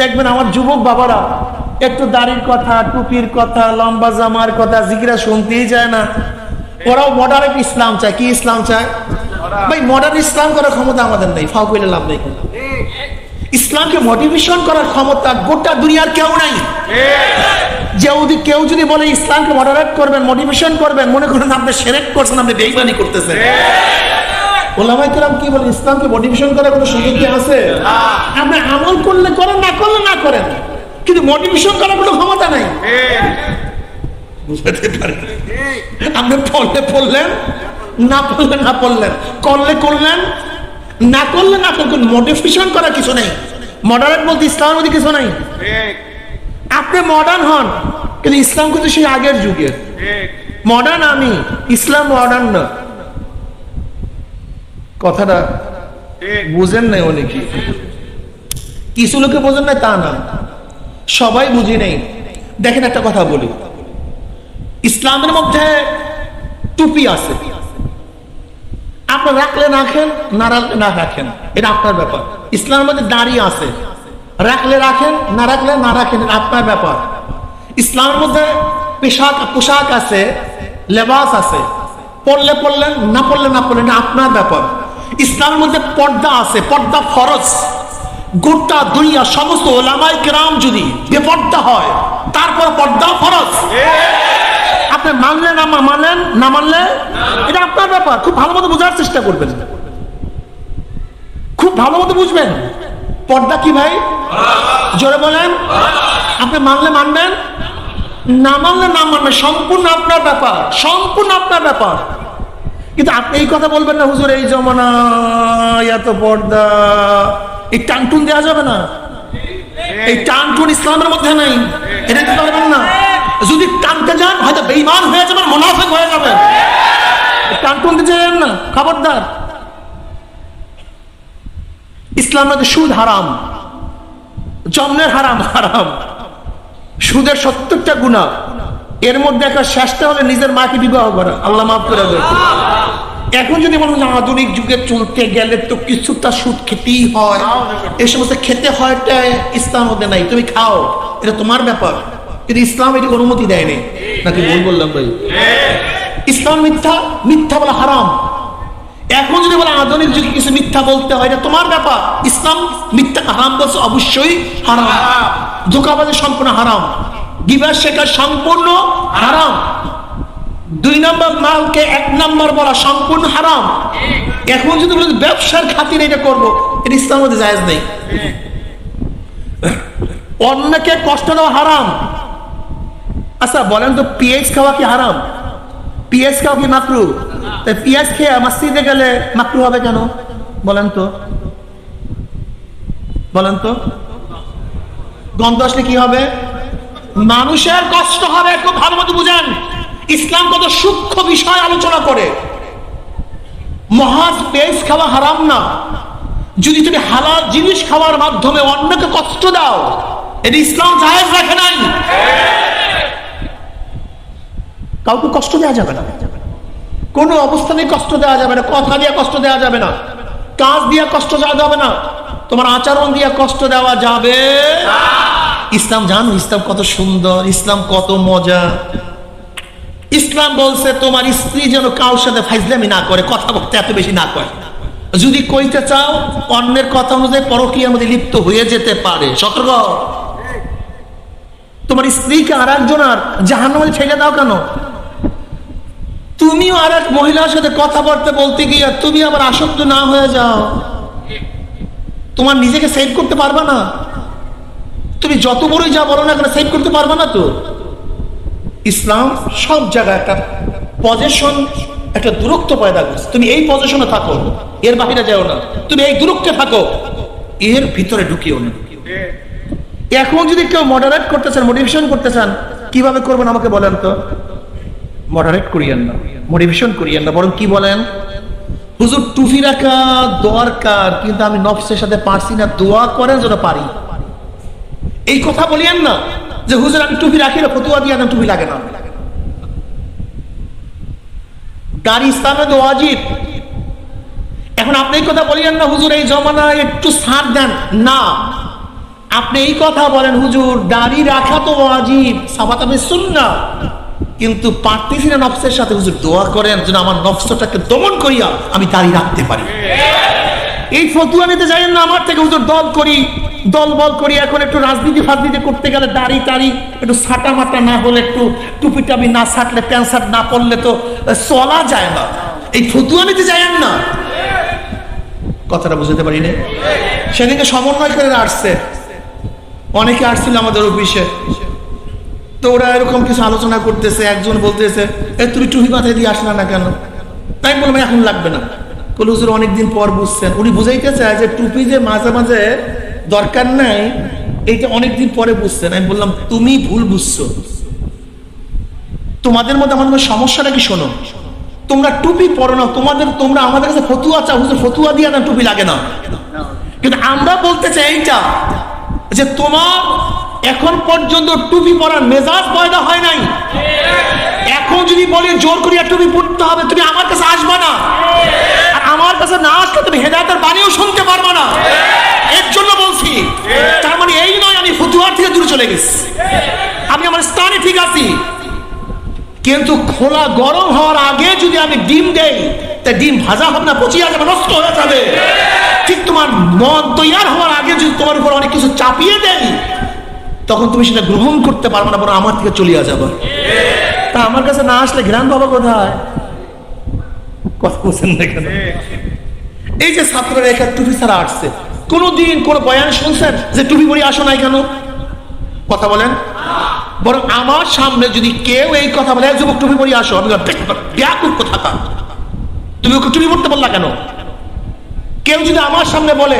দেখবেন আমার যুবক বাবারা একটু দাড়ির কথা টুপির কথা লম্বা জামার কথা জিকিরা শুনতেই যায় না। ওরাও মডারেট ইসলাম চায়। কি ইসলাম চায়? ভাই মডার্ন ইসলাম করার ক্ষমতা আমাদের নেই। ফাউ করলে লাভ নেই ইসলামকে মোটিভেশন করার ক্ষমতা গোটা দুনিয়ার কেউ নাই। যে যদি কেউ যদি বলে ইসলামকে মডারেট করবেন মোটিভেশন করবেন মনে করেন আপনি সেরেক্ট করছেন আপনি বেইমানি করতেছেন। ইসলামকে সুযোগ করলে করেন, না করলে না করেন। কিন্তু করার কোনো ক্ষমতা নাই। আপনি না না পড়লেন। করলে করলেন, না করলে না করার কিছু নেই। মডারেট বলতে ইসলামের মধ্যে কিছু নাই। আপনি মডার্ন হন, কিন্তু ইসলাম কিন্তু সেই আগের যুগের। মডার্ন আমি, ইসলাম মডার্ন না। কথাটা বুঝেন নাই অনেকে কিছু লোকে বোঝেন না তা না। সবাই বুঝি নেই। দেখেন একটা কথা বলি। ইসলামের মধ্যে টুপি আছে। আপনার রাখলে রাখেন না রাখলে না রাখেন। এটা আপনার ব্যাপার। ইসলামের মধ্যে দাঁড়িয়ে আছে। রাখলে রাখেন না রাখলে না রাখেন আপনার ব্যাপার। ইসলামের মধ্যে পোশাক পোশাক আছে লেবাস আছে। পড়লে পড়লেন না পড়লে না পড়লেন এটা আপনার ব্যাপার। ইসলামের মধ্যে পর্দা আছে, পর্দা ফরজ। গোটা দুনিয়া, সমস্ত ওলামাই গ্রাম যদি বেপর্দা হয়, তারপর পর্দা ফরজ। আপনি মানলে না মানলেন, না মানলে? এটা আপনার ব্যাপার। খুব ভালো মতো বোঝার চেষ্টা করবেন। খুব ভালো মতো বুঝবেন। পর্দা কি ভাই? জোরে বলেন। আপনি মানলে মানবেন? না মানলে না মানবেন। সম্পূর্ণ আপনার ব্যাপার। সম্পূর্ণ আপনার ব্যাপার। কিন্তু আপনি এই কথা বলবেন না, হুজুর, এই জমানা এত পর্দা। এই টানটুন দেওয়া যাবে না। এই টানটুন ইসলামের মধ্যে নাই। এটা কি পারবেন না? যদি টানতে যান, হয়তো বেইমান হয়ে যাবেন, মুনাফিক হয়ে যাবেন। টানটুন দিতে যাবেন না, খবরদার। ইসলামের মধ্যে সুদ হারাম। জন্মের হারাম হারাম। সুদের সত্তরটা গুণা। এর মধ্যে একটা শেষটা হলে নিজের মাকে বিবাহ করা। আল্লাহ মাফ করে দেয় এখন যদি বলুন আধুনিক যুগে চলতে গেলে তো কিছুটা সুদ খেতেই হয়। এই সমস্ত খেতে হয়টা ইসলাম মধ্যে নাই। তুমি খাও। এটা তোমার ব্যাপার। কিন্তু ইসলাম এটি অনুমতি দেয়নি। নাকি ভুল বললাম ভাই? ইসলাম মিথ্যা মিথ্যা বলা হারাম। এখন যদি বলে, আধুনিক যুগে কিছু মিথ্যা বলতে হয়, এটা তোমার ব্যাপার। ইসলাম মিথ্যা হারাম বলছে অবশ্যই হারাম। ধোকাবাজি সম্পূর্ণ হারাম। গিবার শেখা সম্পূর্ণ হারাম। দুই নম্বর মালকে এক নম্বর বলা সম্পূর্ণ হারাম। এখন যদি বলে ব্যবসার খাতিরে এটা করব, এটা ইসলামের মধ্যে জায়েজ নেই। অন্যকে কষ্ট দেওয়া হারাম। আচ্ছা বলেন তো পিএইচ খাওয়া কি হারাম? পিএস খাওয়া কি মাকরু? তাই পিয়াজ খেয়ে মসজিদে গেলে মাকরু হবে কেন? বলেন তো। বলেন তো। গন্ধ আসলে কি হবে? মানুষের কষ্ট হবে খুব ভালো মতো বুঝেন। ইসলাম কত সূক্ষ্ম বিষয় আলোচনা করে। মহাজ পেজ খাওয়া হারাম না। যদি তুমি হালাল জিনিস খাওয়ার মাধ্যমে অন্যকে কষ্ট দাও, এটা ইসলাম জায়েজ রাখে নাই। কাউকে কষ্ট দেওয়া যাবে না। কোনো অবস্থানে কষ্ট দেওয়া যাবে না, কথা দিয়ে কষ্ট দেওয়া যাবে না, কাজ দিয়ে কষ্ট দেওয়া যাবে না, তোমার আচরণ দিয়ে কষ্ট দেওয়া যাবে ইসলাম জানো, ইসলাম কত সুন্দর, ইসলাম কত মজা। ইসলাম বলছে, তোমার স্ত্রী যেন কারোর সাথে ফাইজলামি না করে, কথা বলতে এত বেশি না করে। যদি কইতে চাও, অন্যের কথা অনুযায়ী পরকীয়ার মধ্যে লিপ্ত হয়ে যেতে পারে। সতর্ক তোমার স্ত্রীকে আর একজন আর জাহান্নামে ছেড়ে দাও কেন? তুমিও আর এক মহিলার সাথে কথা বলতে বলতে গিয়ে তুমি আবার আসক্ত না হয়ে যাও। তোমার নিজেকে সেভ করতে পারবা না? তুমি যত বড়ই যা বলো না সেভ করতে পারবা না তো? ইসলাম সব জায়গায় একটা পজেশন একটা দূরত্ব পয়দা করছে। তুমি এই পজিশনে থাকো, এর বাহিরে যাও না। তুমি এই দূরত্বে থাকো, এর ভিতরে ঢুকিও না। এখন যদি কেউ মডারেট করতে চান মোটিভেশন করতে চান কীভাবে করবেন আমাকে বলেন তো? মডারেট করিয়েন না মোটিভেশন করিয়েন না, বরং কি বলেন? হুজুর টুপি রাখা দরকার, কিন্তু আমি নফসের সাথে পারছি না, দোয়া করেন যেন পারি। এই কথা বলিয়েন না যে, হুজুর, আমি টুপি রাখি না, ফতুয়া দিয়ে না টুপি লাগে না। গাড়ি ইসলামে তো ওয়াজিব। এখন আপনি এই কথা বলিয়েন না, হুজুর, এই জমানায় একটু ছাড় দেন। না। আপনি এই কথা বলেন, হুজুর, দাড়ি রাখা তো অজীব সাবাত আমি শুননা কিন্তু পারতেছি না নফসের সাথে, হুজুর, দোয়া করেন যেন আমার নফসটাকে দমন করিয়া আমি দাড়ি রাখতে পারি। এই ফতুয়া নিতে যাই না, আমার থেকে হুজুর, দল করি, দল বল করি। এখন একটু রাজনীতি ফাজনীতি করতে গেলে দাড়ি টাড়ি, একটু সাটা মাটা না হলে একটু টুপি টাপি না সাটলে প্যান্ট শার্ট না পরলে তো চলা যায় না। এই ফতুয়া নিতে যাই না। কথাটা বুঝতে পারি না সেদিনকে সমন্বয় করে আসছে। অনেকে আসছিল আমাদের অফিসে। তো ওরা এরকম কিছু আলোচনা করতেছে, একজন বলতেছে, এ তুমি টুপি মাথায় দিয়ে আসলা না কেন? তাই বললাম, এখন লাগবে না। কল হুজুর, অনেকদিন পর বুঝছেন। উনি বুঝাইতে চায় যে টুপি যে মাঝে মাঝে দরকার নাই, এইটা অনেকদিন পরে বুঝছেন। আমি বললাম, তুমি ভুল বুঝছ। তোমাদের মধ্যে আমাদের সমস্যাটা কি শোনো? তোমরা টুপি পরো না, তোমাদের, তোমরা আমাদের কাছে ফতুয়া চাও। হুজুর, ফতুয়া দিয়ে না টুপি লাগে না। কিন্তু আমরা বলতে চাই এইটা, যে তোমার এখন পর্যন্ত টুপি পরার মেজাজ পয়দা হয় নাই। এখন যদি বলে, জোর করিয়া টুপি পড়তে হবে, তুমি আমার কাছে আসবা না আর আমার কাছে না আসলে তুমি হেদায়তের বাণীও শুনতে পারবা না এর জন্য বলছি তার মানে এই নয় আমি ফতুয়ার থেকে দূরে চলে গেছি। আমি আমার স্থানে ঠিক আছি। কিন্তু খোলা গরম হওয়ার আগে যদি আমি ডিম দেই, তা ডিম ভাজা হবে না, পচিয়া যাবে, নষ্ট হয়ে যাবে। ঠিক তোমার মন তৈয়ার হওয়ার আগে যদি তোমার উপর অনেক কিছু চাপিয়ে দেয় তখন তুমি সেটা গ্রহণ করতে পারবে না, বরং আমার থেকে চলিয়া যাবে। তা আমার কাছে না আসলে গ্রাম বাবা কোথায়? কথা বলছেন না কেন? এই যে ছাত্ররা এখানে টুপি ছাড়া আসছে, কোনোদিন কোন বয়ান শুনছেন যে টুপি পরি আসো নাই কেন? কথা বলেন? বরং আমার সামনে যদি কেউ এই কথা বলে যুবক টুপি পরি আসো আমি ব্যাকুল কথা তুমি ওকে টুপি পড়তে বললা কেন? কেউ যদি আমার সামনে বলে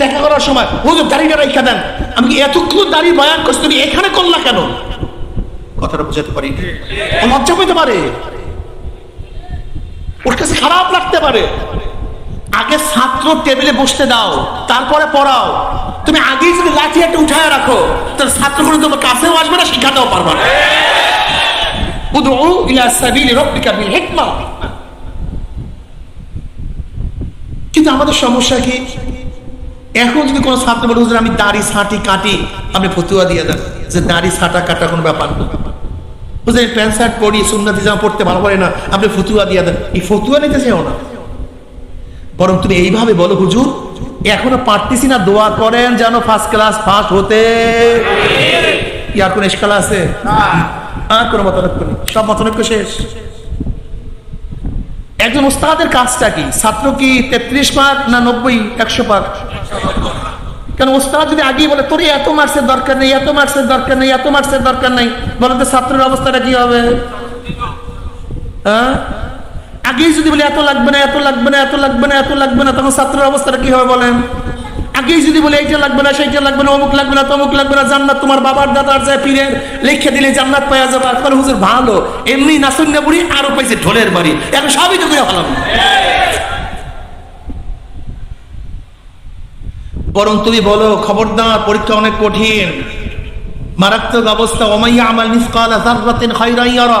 দেখা করার সময় হুজুর দাড়িটা রেখা দেন। আমি এতক্ষণ দাড়ি বয়ান করছি তুমি এখানে করলা কেন? কথাটা বুঝাতে পারি? ও লজ্জা পেতে পারে। ওর কাছে খারাপ লাগতে পারে। আগে ছাত্র টেবিলে বসতে দাও তারপরে পড়াও। তুমি আগেই যদি লাঠি একটা উঠায় রাখো, তাহলে ছাত্র তোমার কাছেও আসবে না, শিখাতেও পারবে না। কিন্তু আমাদের সমস্যা কি? এখন যদি কোনো ছাত্র বলে আমি দাড়ি, ছাঁটি কাটি, আপনি ফতুয়া দিয়ে দেন। যে দাড়ি, ছাঁটা, কাটা কোনো ব্যাপার না। হুজুর প্যান্ট, শার্ট পরি, সুন্নতি জামা পড়তে ভালো পারে না, আপনি ফতুয়া দিয়ে দেন। এই ফতুয়া নিতে চাও না। বরং তুমি এইভাবে বলো, হুজুর এখনও পারতেছি না দোয়া করেন যেন ফার্স্ট ক্লাস ফার্স্ট হতে। ইয়ার কোন এসকাল আছে? আর কোনো মতানৈক্য নেই সব মতানৈক্য শেষ? একজন কাজটা কি? ছাত্র কি তেত্রিশ মার্ক না নব্বই একশো মার্ক কেন ওস্তাদ যদি আগেই বলে তোর এত মার্কসের দরকার নেই এত মার্কসের দরকার নেই এত মার্কসের দরকার নেই বলে তো ছাত্রের অবস্থাটা কি হবে? হ্যাঁ? আগেই যদি বলে, এত লাগবে না, এত লাগবে না, এত লাগবে না, এত লাগবে না, তখন ছাত্রের অবস্থাটা কি হবে বলেন? আগেই যদি বলে, এইটা লাগবে না, সেইটা লাগবে না, অমুক লাগবে না, তমুক লাগবে না, জান্নাত তোমার বাবার দাদার যায় পীরের লিখে দিলে জান্নাত পাওয়া যাবে। আপনার হুজুর ভালো, এমনি নাসুন্না বুড়ি আরও পাইছে ঢোলের বাড়ি। এখন সবই তো করে ভালো বরং তুমি বলো, খবরদার, পরীক্ষা অনেক কঠিন। মারাত্মক অবস্থা। ওমাইয়া আমাল মিসকালা যাররাতিন খায়রান ইয়ারা।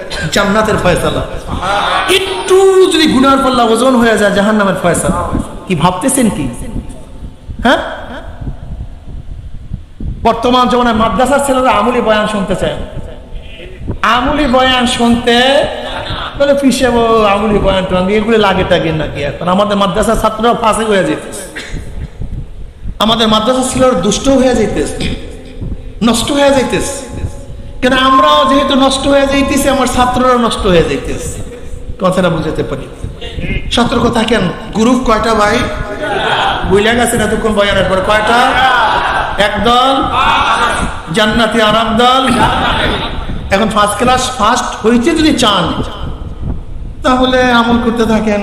জান্নাতের ফয়সালা। একটু যদি গুনার পাল্লা ওজন হয়ে যায়, জাহান্নামের ফয়সালা। কি ভাবতেছেন কি? হ্যাঁ? বর্তমান জমানায় মাদ্রাসার ছেলেরা আমুলি বয়ান শুনতে চায়। আমুলি বয়ান শুনতে বলে পিসেব আমুলি বয়ান টয়ান এগুলো লাগে টাগে নাকি এখন? আমাদের মাদ্রাসার ছাত্ররা ফাঁসে হয়ে যেতেছে। আমাদের মাদ্রাসার ছেলেরা দুষ্ট হয়ে যাইতেছে নষ্ট হয়ে যাইতেছে কেন আমরাও যেহেতু নষ্ট হয়ে যাইতেছি আমার ছাত্ররা নষ্ট হয়ে যাইতেছে। কথাটা বুঝাতে পারি। সতর্ক থাকেন। গ্রুপ কয়টা ভাই? বুঝলে গেছেন এতক্ষণ বয়ানের পরে কয়টা? একদল। জান্নাতি আরাম দল এখন ফার্স্ট ক্লাস ফার্স্ট হইতে যদি চান তাহলে আমল করতে থাকেন।